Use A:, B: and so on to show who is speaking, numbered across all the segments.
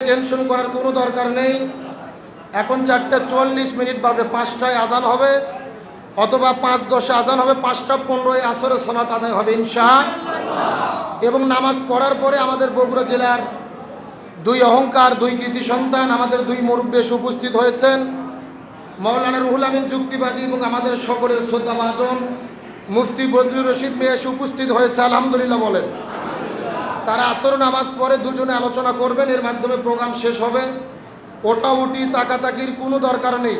A: Tension করার কোনো দরকার নেই। এখন চারটে চুয়াল্লিশ মিনিট বাজে, পাঁচটায় আজান হবে, অথবা পাঁচ দশে আজান হবে, পাঁচটা পনেরোয় আসরে সলাত আদায় হবে ইনশা এবং নামাজ পড়ার পরে আমাদের বগুড়া জেলার দুই অহংকার, দুই কৃতি সন্তান, আমাদের দুই মুরব্বী এসে উপস্থিত হয়েছেন। মৌলানা রুহুল আমিন যুক্তিবাদী এবং আমাদের সকলের শ্রদ্ধাভাজন মুফতি বজরুর রশিদ মেয়ে উপস্থিত হয়েছে, আলহামদুলিল্লাহ বলেন। তারা আসর নামাজ পরে দুজনে আলোচনা করবেন, এর মাধ্যমে প্রোগ্রাম শেষ হবে। ওটা উটি তাকাতাকির কোনো দরকার নেই।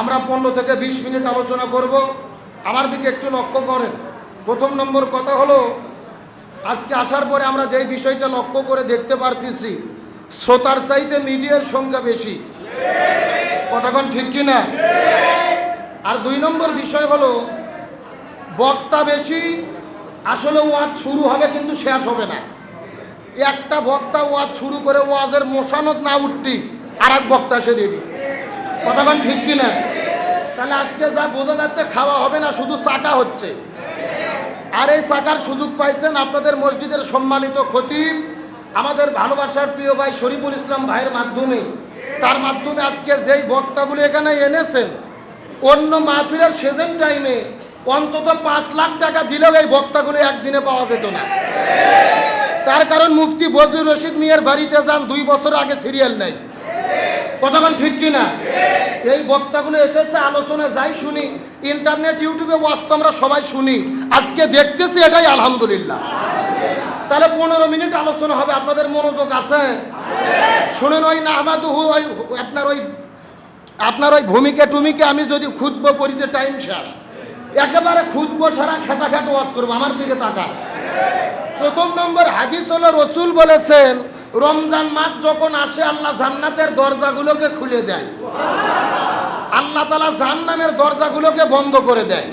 A: আমরা পনেরো থেকে বিশ মিনিট আলোচনা করব। আমার দিকে একটু লক্ষ্য করেন। প্রথম নম্বর কথা হলো, আজকে আসার পরে আমরা যেই বিষয়টা লক্ষ্য করে দেখতে পারতেছি, শ্রোতার চাইতে মিডিয়ার সংখ্যা বেশি। কথাক্ষণ ঠিক কি না? আর দুই নম্বর বিষয় হলো, বক্তা বেশি, আসলে ওয়াজ শুরু হবে কিন্তু শেষ হবে না। একটা বক্তা ওয়াজ শুরু করে ওয়াজের মশানত না উঠতি আর এক বক্তা সে রেডি। কথা কথাক্ষণ ঠিক কি না? তাহলে আজকে যা বোঝা যাচ্ছে খাওয়া হবে না, শুধু চাকা হচ্ছে। আর এই চাকার সুযোগ পাইছেন আপনাদের মসজিদের সম্মানিত খতিব, আমাদের ভালোবাসার প্রিয় ভাই শরীফুল ইসলাম ভাইয়ের মাধ্যমে। তার মাধ্যমে আজকে যেই বক্তাগুলি এখানে এনেছেন, অন্য মাহফিলের সেজেন টাইমে অন্তত পাঁচ লাখ টাকা দিলেও এই বক্তাগুলি একদিনে পাওয়া যেত না। তার কারণ মুফতি বজরুল রশিদ মিয়ার বাড়িতে যান, দুই বছর আগে সিরিয়াল নেই। কতক্ষণ ঠিক কিনা? এই বক্তাগুলো এসেছে আলোচনা যাই শুনি। ইন্টারনেট, ইউটিউবে ওয়াস্ত আমরা সবাই শুনি। আজকে দেখতেছি এটাই আলহামদুলিল্লাহ। তাহলে পনেরো মিনিট আলোচনা হবে, আপনাদের মনোযোগ আছে? শুনেন, ওই না আমাদুহু ওই আপনার ওই আপনার ওই ভূমিকে টুমিকে আমি যদি খুদবো পরিতে টাইম শেষ। একেবারে খুদবো সারা খেটা খেটা ওয়াজ করব, আমার দিকে তাকান। প্রথম নম্বর হাদিস হলো রসুল বলেছেন, রমজান মাস যখন আসে, আল্লাহ জান্নাতের দরজাগুলোকে খুলে দেয়। আল্লাহ তালা জান্নামের দরজাগুলোকে বন্ধ করে দেয়।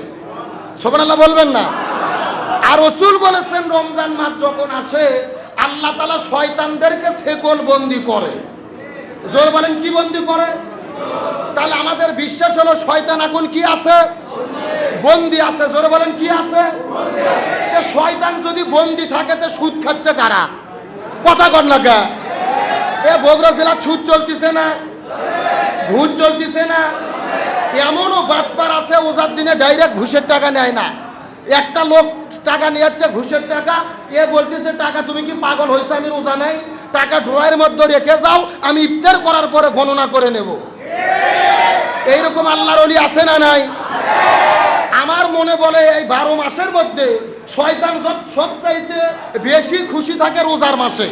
A: সোমান আল্লাহ বলবেন না? আর রসুল বলেছেন, রমজান মাস যখন আসে, আল্লাহ তালা শয়তানদেরকে সেকল বন্দি করে। জোর বলেন, কি বন্দি করে? তাহলে আমাদের বিশ্বাস হলো শয়তান এখন কি আছে? বন্দি আছে। জোরে বলেন, কি আছে? শয়তান বন্দি থাকে তে সুদ খাচ্ছে কারা? কথা কর না এ বগুড়া জেলা সুদ চলতিছে না? ঘুষ চলতিছে না? এমনও বাটপার আছে, ওজার দিনে ডাইরেক্ট ঘুষের টাকা নেয় না। একটা লোক টাকা নিয়ে যাচ্ছে ঘুষের টাকা, এ বলতেছে, টাকা তুমি কি পাগল হয়েছে আমি রোজা নেই। টাকা ড্রয়ের মধ্যে রেখে যাও, আমি ইফতার করার পরে গণনা করে নেব। এইরকম আল্লাহর অলি আছে না নাই? আমার মনে বলে এই বারো মাসের মধ্যে শয়তান সব- সবচাইতে বেশি খুশি থাকে রোজার মাসে।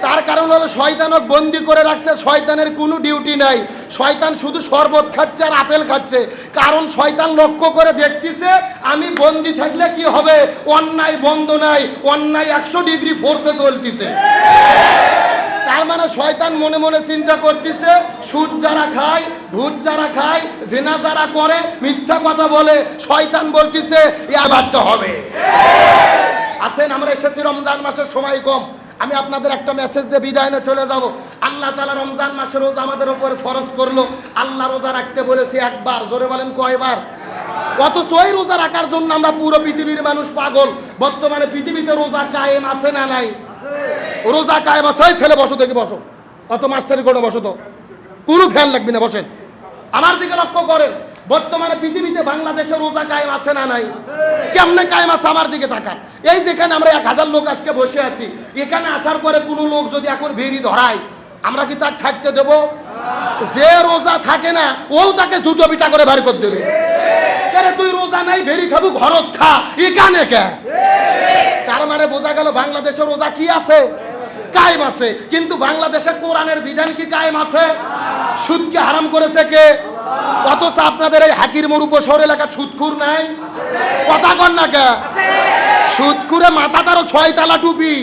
A: তার কারণ হলো শয়তানক বন্দি করে রাখছে, শয়তানের কোনো ডিউটি নাই। শয়তান শুধু শরবত খাচ্ছে আর আপেল খাচ্ছে। কারণ শয়তান লক্ষ্য করে দেখতেছে, আমি বন্দি থাকলে কি হবে? অন্যায় বন্ধ নাই, অন্যায় একশো ডিগ্রি ফোর্সে চলতেছে। তার মানে শয়তান মনে মনে চিন্তা করতেছে, সুদ যারা খায়, ভূত যারা খায়, জেনা যারা করে, মিথ্যা কথা বলে, শয়তান বলতেছে ইয়া বাধ্য হবে। আসেন আমরা এসেছি রমজান মাসের সময় কম। আমি আপনাদের একটা মেসেজ দিয়ে বিদায় নিয়ে চলে যাব। আল্লাহ তালা রমজান মাসে রোজা আমাদের উপর ফরজ করল। আল্লাহ রোজা রাখতে বলেছি একবার, জোরে বলেন কয়বার? অথচ ওই রোজা রাখার জন্য আমরা পুরো পৃথিবীর মানুষ পাগল। বর্তমানে পৃথিবীতে রোজা কায়েম আছে না নাই? রোজা কায়েম আছে ওই ছেলে বসো দেখি, বসো। অত মাস্টারি করে বসো তো। কোনো ফ্যান লাগবে না, বসেন। আমার দিকে লক্ষ্য করেন, বর্তমানে পৃথিবীতে বাংলাদেশে রোজা কায়েম আছে না নাই? কেমনে কায়েম আছে আমার দিকে তাকান। এই যেখানে আমরা এক হাজার লোক আজকে বসে আছি, এখানে আসার পরে কোনো লোক যদি এখন ভিড়ি ধরায়, আমরা কি তার থাকতে দেব? যে রোজা থাকে না, ও তাকে জুতো পিটা করে বের করে দেবে। তুই রোজা নাই, ভেরি খাবু, ঘরত খা, এখানে কে? তার মানে বোঝা গেল বাংলাদেশে রোজা কি আছে? কায়েম আছে। কিন্তু বাংলাদেশে কোরআনের বিধান কি কায়েম আছে? সুদকে হারাম করেছে কে? অথচ আপনাদের এই হাকির মোর উপশহর এলাকা সুদখুর নাই? কথা কন না কে? সুদখুরে মাথা তারও ছয় তালা টুপি।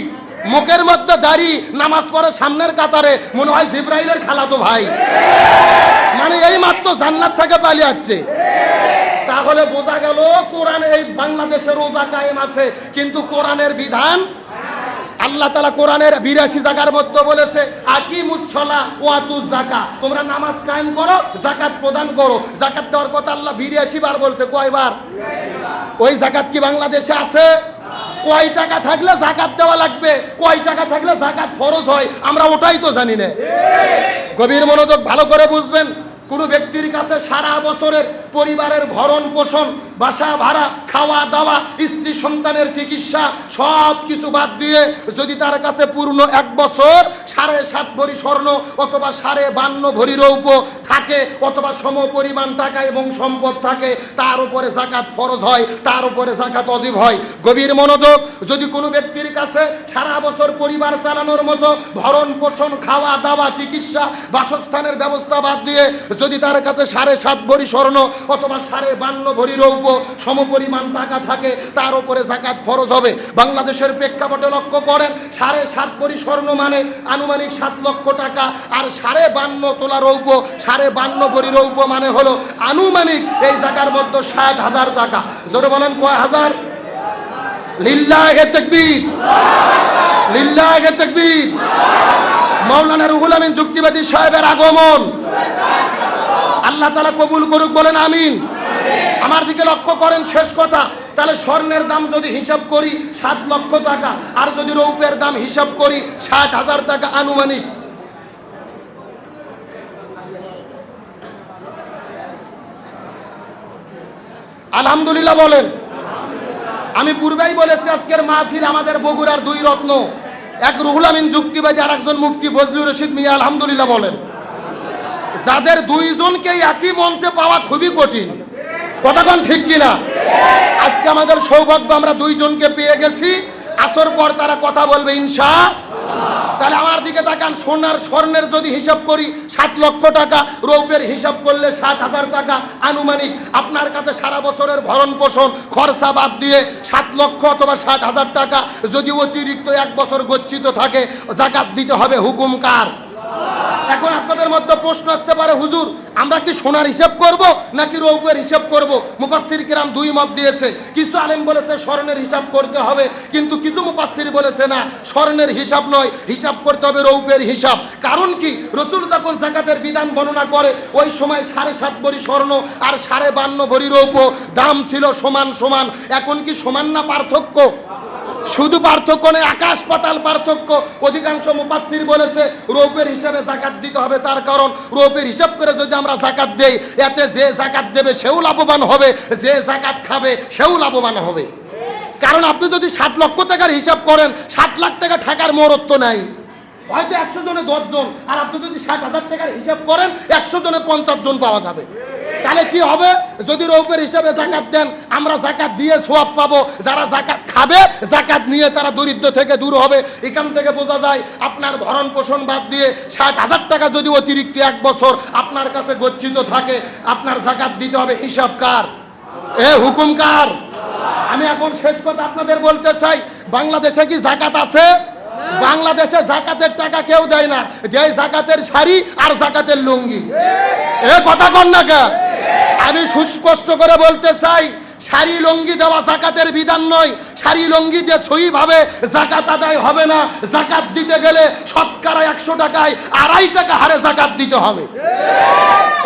A: মুখের মধ্যে দাড়ি, নামাজ পড়ে সামনের কাতারে। মনে হয় জিব্রাইলের খালাতো ভাই। মানে এই মাত্র জান্নাত থেকে পালিয়ে যাচ্ছে তাহলে বোঝা গেল কোরআন এই বাংলাদেশে রোজা কায়েম আছে। কিন্তু কোরআনের বিধান আল্লাহ তালা কোরআনের বিরাশি জায়গার মধ্যে বলেছে আকি মুসলা ওয়াতু জাকা তোমরা নামাজ কায়েম করো জাকাত প্রদান করো। জাকাত দেওয়ার কথা আল্লাহ বিরাশি বার বলছে কয়বার ওই জাকাত কি বাংলাদেশে আছে? কয় টাকা থাকলে জাকাত দেওয়া লাগবে, কয় টাকা থাকলে জাকাত ফরজ হয়, আমরা ওটাই তো জানি না। গভীর মনোযোগ ভালো করে বুঝবেন, কোনো ব্যক্তির কাছে সারা বছরের পরিবারের ভরণ পোষণ, বাসা ভাড়া, খাওয়া দাওয়া, স্ত্রী সন্তানের চিকিৎসা, সব কিছু বাদ দিয়ে যদি তার কাছে পূর্ণ এক বছর, সাড়ে সাত ভরি স্বর্ণ অথবা সাড়ে বান্ন ভরি রৌপ্য থাকে, অথবা সম পরিমাণ টাকা এবং সম্পদ থাকে, তার উপরে জাকাত ফরজ হয়, তার উপরে জাকাত অজীব হয়। গভীর মনোযোগ, যদি কোনো ব্যক্তির কাছে সারা বছর পরিবার চালানোর মতো ভরণ পোষণ, খাওয়া দাওয়া, চিকিৎসা, বাসস্থানের ব্যবস্থা বাদ দিয়ে যদি তার কাছে সাড়ে সাত ভরি স্বর্ণ অথবা সাড়ে বান্ন ভরি রৌপ্য সমপরিমাণ টাকা থাকে, তার উপরে জাকাত ফরজ হবে। বাংলাদেশের প্রেক্ষাপটে লক্ষ্য করেন, সাড়ে সাত ভরি স্বর্ণ মানে আনুমানিক সাত লক্ষ টাকা, আর সাড়ে বান্ন তোলা রৌপ্য, সাড়ে বান্ন ভরি রৌপ্য মানে হলো আনুমানিক এই জায়গার মধ্যে ষাট হাজার টাকা। জোরে বলেন কয় হাজার? লিল্লাহে মাওলানা রুহুল আমিন যুক্তিবাদী সাহেবের আগমন। আল্লাহ তালা কবুল করুক, বলেন আমিন। আমার দিকে লক্ষ্য করেন, শেষ কথা, তাহলে স্বর্ণের দাম যদি হিসাব করি, সাত লক্ষ টাকা, আর যদি রৌপের দাম হিসাব করি, ষাট হাজার টাকা আনুমানিক। আলহামদুলিল্লাহ বলেন। আমি পূর্বেই বলেছি, আজকের মাহফিল আমাদের বগুড়ার দুই রত্ন। এক রুহুল আমিন যুক্তিবাদী আর একজন মুফতি ফজলুর রশিদ মিয়া, আলহামদুলিল্লাহ বলেন। যাদের দুইজনকে একই মঞ্চে পাওয়া খুবই কঠিন। কতক্ষণ ঠিক কিনা? আজকে আমাদের সৌভাগ্য, আমরা দুইজনকে পেয়ে গেছি। আসর পর তারা কথা বলবে, ইনশা তাহলে আমার দিকে তাকান, সোনার স্বর্ণের যদি হিসাব করি, সাত লক্ষ টাকা, রৌপের হিসাব করলে ষাট হাজার টাকা আনুমানিক। আপনার কাছে সারা বছরের ভরণ পোষণ, খরচা বাদ দিয়ে সাত লক্ষ অথবা ষাট হাজার টাকা যদি অতিরিক্ত এক বছর গচ্ছিত থাকে, জাকাত দিতে হবে। হুকুম কার? এখন আপনাদের মধ্যে প্রশ্ন আসতে পারে, হুজুর, আমরা কি সোনার হিসাব করব নাকি রৌপের হিসাব করব? মুফাসসির কিরাম দুই মত দিয়েছে। কিছু আলেম বলেছে স্বর্ণের হিসাব করতে হবে, কিন্তু কিছু মুফাসসির বলেছে না, স্বর্ণের হিসাব নয়, হিসাব করতে হবে রৌপের হিসাব। কারণ কি? রসুল যখন জাকাতের বিধান বর্ণনা করে, ওই সময় সাড়ে সাত ভরি স্বর্ণ আর সাড়ে বান্ন ভরি রৌপ দাম ছিল সমান সমান। এখন কি সমান না পার্থক্য? শুধু পার্থক্য নেই আকাশ পাতাল পার্থক্য। অধিকাংশ মুপাসির বলেছে, রৌপের হিসাবে জাকাত দিতে হবে তার কারণ, রৌপের হিসাব করে যদি আমরা জাকাত দেই, এতে যে জাকাত দেবে সেও লাভবান হবে, যে জাকাত খাবে সেও লাভবান হবে। কারণ আপনি যদি ষাট লক্ষ টাকার হিসাব করেন ষাট লাখ টাকা ঠাকার মরত্ব নাই। হয়তো একশো জনে দশজন, আর আপনি যদি ষাট হাজার টাকার হিসাব করেন, একশো জনে পঞ্চাশ জন পাওয়া যাবে। তাহলে কি হবে? যদি রৌপের হিসাবে জাকাত দেন, আমরা জাকাত দিয়ে সোয়াব পাবো। যারা জাকাত খাবে, জাকাত নিয়ে তারা দরিদ্র থেকে দূর হবে। এখান থেকে বোঝা যায়, আপনার ভরণ পোষণ বাদ দিয়ে ষাট হাজার টাকা যদি অতিরিক্ত এক বছর আপনার কাছে গচ্ছিত থাকে, আপনার জাকাত দিতে হবে হিসাব কার? এ হুকুম কার? আমি এখন শেষ কথা আপনাদের বলতে চাই, বাংলাদেশে কি জাকাত আছে? বাংলাদেশে জাকাতের টাকা কেউ দেয় না। দেয় জাকাতের শাড়ি আর জাকাতের লুঙ্গি। এ কথা কন না? আমি সুস্পষ্ট করে বলতে চাই, শাড়ি লঙ্গি দেওয়া জাকাতের বিধান নয়। শাড়ি লঙ্গি দিয়ে সহিভাবে জাকাত আদায় হবে না। জাকাত দিতে গেলে শতকরা একশো টাকায় আড়াই টাকা হারে জাকাত দিতে হবে।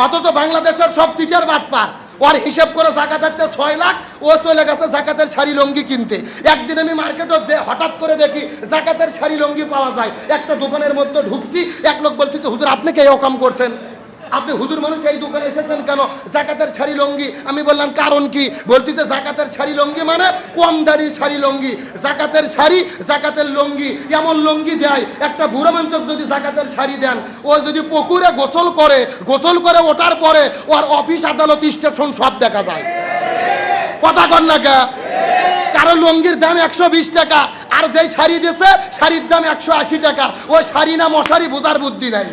A: অথচ বাংলাদেশের সব সিটের বাটপার, ওর হিসেব করে জাকাত হচ্ছে ছয় লাখ, ও চলে গেছে জাকাতের শাড়ি লঙ্গি কিনতে। একদিন আমি মার্কেটে যে হঠাৎ করে দেখি জাকাতের শাড়ি লঙ্গি পাওয়া যায়, একটা দোকানের মধ্যে ঢুকছি, এক লোক বলতেছে, হুজুর, আপনি কে অকাম করছেন? আপনি হুজুর মানুষ এই দোকানে এসেছেন কেন? জাকাতের শাড়ি লঙ্গি। আমি বললাম, কারণ কি? বলতেছে, জাকাতের শাড়ি লঙ্গি মানে কম দাড়ির শাড়ি লঙ্গি। জাকাতের শাড়ি জাকাতের লঙ্গি। এমন লঙ্গি দেয়, একটা বুড়ো মঞ্চক যদি জাকাতের শাড়ি দেন, ও যদি পুকুরে গোসল করে গোসল করে ওঠার পরে ওর অফিস, আদালত, স্টেশন সব দেখা যায়। কথা কর না কে? কারণ লঙ্গির দাম একশো বিশ টাকা, আর যেই শাড়ি দিয়েছে শাড়ির দাম একশো আশি টাকা। ওই শাড়ি না মশারি, বোঝার বুদ্ধি নাই।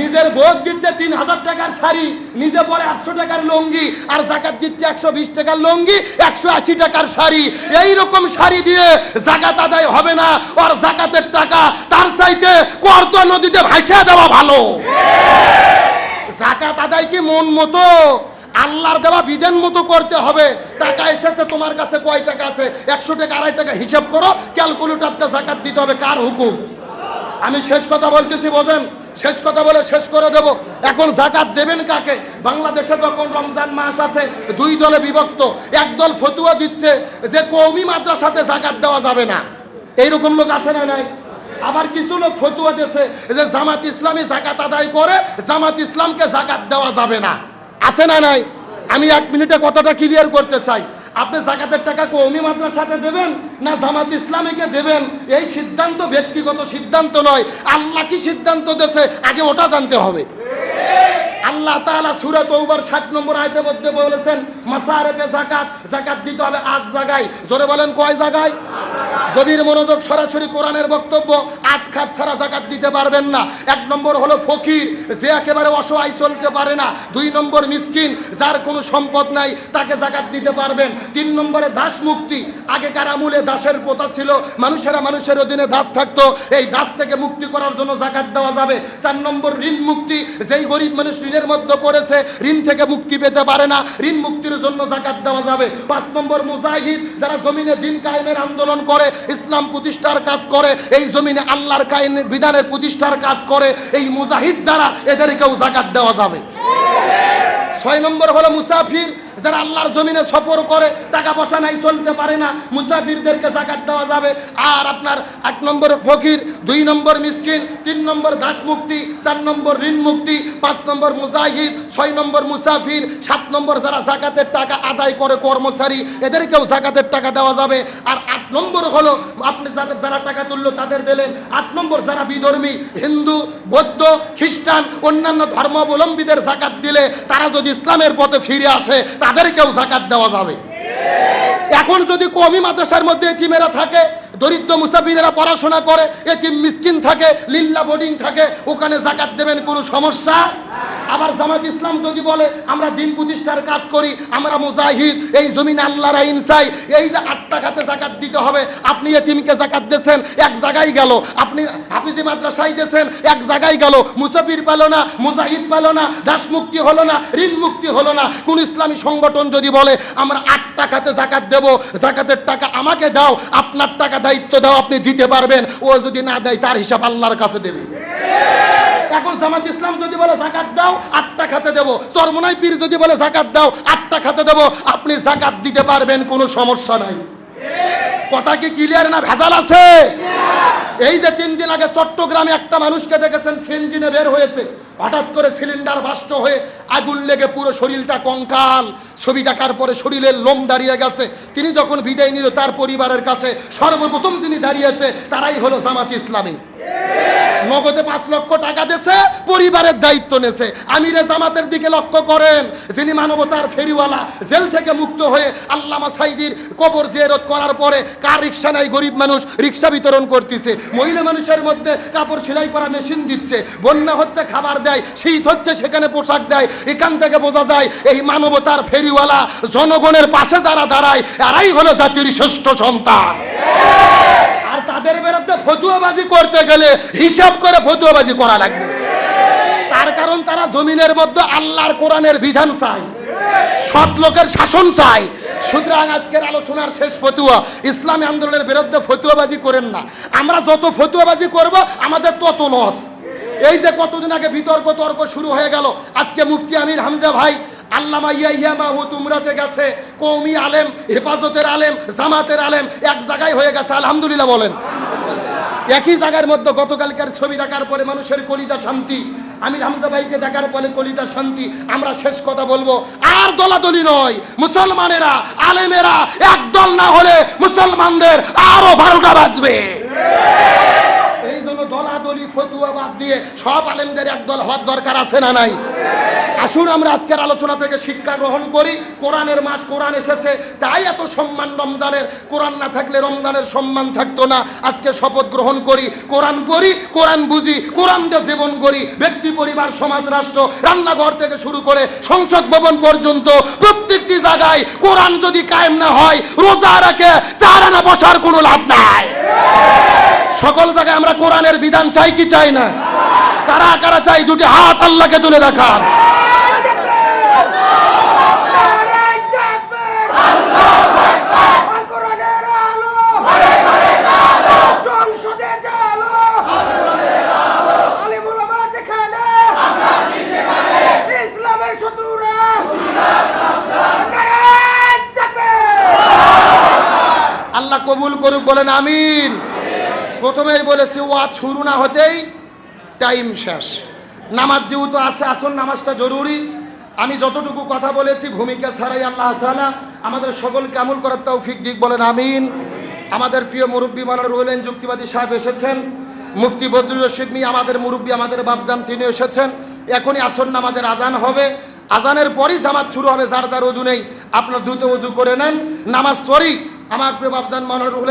A: নিজের ভোগ দিচ্ছে তিন হাজার টাকার শাড়ি, নিজে পরে আটশো টাকার লুঙ্গি, আর জাকাত দিচ্ছে একশো বিশ টাকার লুঙ্গি, একশো আশি টাকার শাড়ি। এই রকম শাড়ি দিয়ে জাকাত আদায় হবে না আর জাকাতের টাকা তার চাইতে কর্তা নদীতে ভাসিয়ে দেওয়া ভালো। জাকাত আদায় কি মন মতো? আল্লাহর দেওয়া বিধান মতো করতে হবে। টাকা এসেছে, তোমার কাছে কয় টাকা আছে? একশো টাকা, আড়াই টাকা হিসাব করো ক্যালকুলেটারতে জাকাত দিতে হবে। কার হুকুম? আমি শেষ কথা বলতেছি, বোঝেন? শেষ কথা বলে শেষ করে দেব। এখন জাকাত দেবেন কাকে? বাংলাদেশে যখন রমজান মাস আছে, দুই দলে বিভক্ত। একদল ফতুয়া দিচ্ছে যে কৌমি মাদ্রাসাতে জাকাত দেওয়া যাবে না। এইরকম লোক আছে না নাই? আবার কিছু লোক ফতুয়া দিয়েছে যে জামাত ইসলামী জাকাত আদায় করে জামাত ইসলামকে জাকাত দেওয়া যাবে না। আছে না নাই? আমি এক মিনিটে কথাটা ক্লিয়ার করতে চাই। আপনি জাকাতের টাকা কৌমি মাদ্রাসাতে দেবেন না জামাত ইসলামীকে দেবেন? এই সিদ্ধান্ত ব্যক্তিগত সিদ্ধান্ত নয়। আল্লাহ কি সিদ্ধান্ত দেশে আগে ওটা জানতে হবে। আল্লাহ তাআলা সুরে তৌবার 60 নম্বর আয়তে বলতে বলেছেন, মাসারেফে জাকাত জাকাত দিতে হবে আট জায়গায়। জোরে বলেন, কয় জায়গায়? গভীর মনোযোগ সরাসরি কোরআনের বক্তব্য, আট খাত ছাড়া জাকাত দিতে পারবেন না। এক নম্বর হলো ফকির, যে একেবারে অসহায় চলতে পারে না। দুই নম্বর মিসকিন, যার কোনো সম্পদ নাই, তাকে জাকাত দিতে পারবেন। তিন নম্বরে দাস মুক্তি আগেকার আমূলে দাসের প্রথা ছিল, মানুষেরা মানুষের অধীনে দাস থাকতো, এই দাস থেকে মুক্তি করার জন্য জাকাত দেওয়া যাবে। চার নম্বর ঋণ মুক্তি, যেই গরিব মানুষ ঋণের মধ্যে পড়েছে, ঋণ থেকে মুক্তি পেতে পারে না, ঋণ মুক্তির জন্য জাকাত দেওয়া যাবে। পাঁচ নম্বর মুজাহিদ, যারা জমিনে দিন কায়েমের আন্দোলন করে ইসলাম প্রতিষ্ঠার কাজ করে, এই জমিনে আল্লাহর কাইন বিধানের প্রতিষ্ঠার কাজ করে, এই মুজাহিদ যারা, এদেরকেও জাকাত দেওয়া যাবে। ছয় নম্বর হলো মুসাফির। যারা আল্লাহর জমিনে সফর করে, টাকা পয়সা নাই, চলতে পারে না, মুসাফিরদেরকে জাকাত দেওয়া যাবে। আর আপনার এক নম্বর ফকির, দুই নম্বর মিসকিন, তিন নম্বর দাস মুক্তি চার নম্বর ঋণ মুক্তি পাঁচ নম্বর মুজাহিদ, ছয় নম্বর মুসাফির, সাত নম্বর যারা জাকাতের টাকা আদায় করে কর্মচারী, এদেরকেও জাকাতের টাকা দেওয়া যাবে। আর আট নম্বর হলো, আপনি যাদের যারা টাকা তুললো, তাদের দিলেন। আট নম্বর যারা বিধর্মী, হিন্দু, বৌদ্ধ, খ্রিস্টান, অন্যান্য ধর্মাবলম্বীদের জাকাত দিলে, তারা যদি ইসলামের পথে ফিরে আসে তাদেরকেও জাকাত দেওয়া যাবে। এখন যদি কমি মাদ্রাসার মধ্যে এতিমেরা থাকে, দরিদ্র মুসাফিরেরা পড়াশোনা করে, এতিম মিসকিন থাকে, লিল্লা বোর্ডিং থাকে, ওখানে জাকাত দেবেন কোনো সমস্যা? আবার জামাত ইসলাম যদি বলে, আমরা দিন প্রতিষ্ঠার কাজ করি, আমরা মুজাহিদ, এই জমিন আল্লাহর আইন চাই এই যে আটটা খাতে জাকাত দিতে হবে, আপনি এতিমকে জাকাত দিয়েছেন, এক জায়গায় গেল, আপনি হাফিজি মাদ্রাসায় দিয়েছেন, এক জায়গায় গেল, মুসাফির পেল না, মুজাহিদ পেল না দাস মুক্তি হলো না ঋণ মুক্তি হলো না, কোন ইসলামী সংগঠন যদি বলে, আমরা আটটা খাতে জাকাত দেব, জাকাতের টাকা আমাকে দাও, আপনার টাকা দায়িত্ব দাও, আপনি দিতে পারবেন। ও যদি না দেয়, তার হিসাব আল্লাহর কাছে দেবে। এখন জামাত ইসলাম যদি বলে জাকাত দাও, আটটা খাতে দেবো। চরমনাই পীর যদি বলে জাকাত দাও, আটটা খাতে দেবো। আপনি জাকাত দিতে পারবেন, কোনো সমস্যা নাই। কথা কি ক্লিয়ার না ভেজাল আছে? এই যে তিন দিন আগে চট্টগ্রামে একটা মানুষকে দেখেছেন সেনজিনে বের হয়েছে। হঠাৎ করে সিলিন্ডার বাষ্ট হয়ে আগুন লেগে পুরো শরীরটা কঙ্কাল। ছবি দেখার পরে শরীরের লোম দাঁড়িয়ে গেছে। তিনি যখন বিদায় নিল, তার পরিবারের কাছে সর্বপ্রথম তিনি দাঁড়িয়েছে, তারাই হলো জামাত ইসলামী। নগদে পাঁচ লক্ষ টাকা দিয়েছে পরিবারের দায়িত্ব নেছে। আমিরে জামাতের দিকে লক্ষ্য করেন, যিনি মানবতার ফেরিওয়ালা, জেল থেকে মুক্ত হয়ে আল্লামা সাইদির কবর জিয়ারত করার পরে কার রিক্সা নাই? গরিব মানুষ রিক্সা বিতরণ করতেছে। মহিলা মানুষের মধ্যে কাপড় সেলাই করা মেশিন দিচ্ছে, বন্যা হচ্ছে, খাবার দেয়, শীত হচ্ছে, সেখানে পোশাক দেয়। এখান থেকে বোঝা যায়, এই মানবতার ফেরিওয়ালা জনগণের পাশে যারা দাঁড়ায়, এরাই হলো জাতির শ্রেষ্ঠ সন্তান। আর তাদের বিরুদ্ধে ফতুয়াবাজি করতে গেলে হিসাব করে ফতুয়াবাজি করা লাগবে। তার কারণ তারা জমিনের মধ্যে আল্লাহর কোরআনের বিধান চায়, সৎ লোকের শাসন চায়। সুতরাং আজকের আলোচনার শেষ ফতুয়া, ইসলামী আন্দোলনের বিরুদ্ধে ফতুয়াবাজি করেন না। আমরা যত ফতুয়াবাজি করব, আমাদের তত লস এই যে কতদিন আগে বিতর্ক তর্ক শুরু হয়ে গেল, আজকে মুফতি আমির হামজা ভাই আল্লামা ইয়া মাহমুদ উমরাতে গেছে কৌমি আলেম, হেফাজতের আলেম, জামাতের আলেম, এক জায়গায় হয়ে গেছে, আলহামদুলিল্লাহ বলেন। একই জায়গার মধ্যে গতকালকার ছবি দেখার পরে মানুষের কলিটা শান্তি, আমির হামজা ভাইকে দেখার পরে কলিটা শান্তি, আমরা শেষ কথা বলব, আর দলাদলি নয়, মুসলমানেরা, আলেমেরা একদল না হলে মুসলমানদের আরও বারোটা বাজবে। ফতুয়া বাদ দিয়ে সব আলেমদের একদল হওয়ার দরকার আছে না নাই? আসুন আমরা আজকের আলোচনা থেকে শিক্ষা গ্রহণ করি, কোরআনের মাস কোরআন এসেছে, তাই এত সম্মান রমজানের, কোরআন না থাকলে রমজানের সম্মান থাকতো না। আজকে শপথ গ্রহণ করি, কোরআন পড়ি, কোরআন বুঝি, কোরআন দিয়ে জীবন করি ব্যক্তি, পরিবার, সমাজ, রাষ্ট্র, রান্নাঘর থেকে শুরু করে সংসদ ভবন পর্যন্ত প্রত্যেকটি জায়গায় কোরআন যদি কায়েম না হয়, রোজা রাখে চারা না বসার কোনো লাভ নাই। সকল জায়গায় আমরা কোরআনের বিধান চাই কি চাই না। কারা কারা চাই দুটি হাত আল্লাহকে তুলে
B: দেখার। আল্লাহ
A: কবুল করুক, বলেন আমিন। প্রথমেই বলেছি, ওয়াজ শুরু না হতেই টাইম শেষ। নামাজ যেহেতু আছে আসন নামাজটা জরুরি। আমি যতটুকু কথা বলেছি, ভূমিকা ছাড়াই আল্লাহ তাআলা আমাদের সকলকে আমল করার তৌফিক দিক বলেন, আমিন। আমাদের প্রিয় মুরব্বী মালার রইলেন যুক্তিবাদী সাহেব এসেছেন। মুফতি বদরুল রশিদ মিয়া, আমাদের মুরব্বী, আমাদের বাপজান, তিনি এসেছেন। এখনই আসন নামাজের আজান হবে। আজানের পরই জামাত শুরু হবে, যার যার অজু নেই, আপনার দ্রুত অজু করে নেন। নামাজ পড়ি, আমার প্রিয় বাপজান মালার রুহুল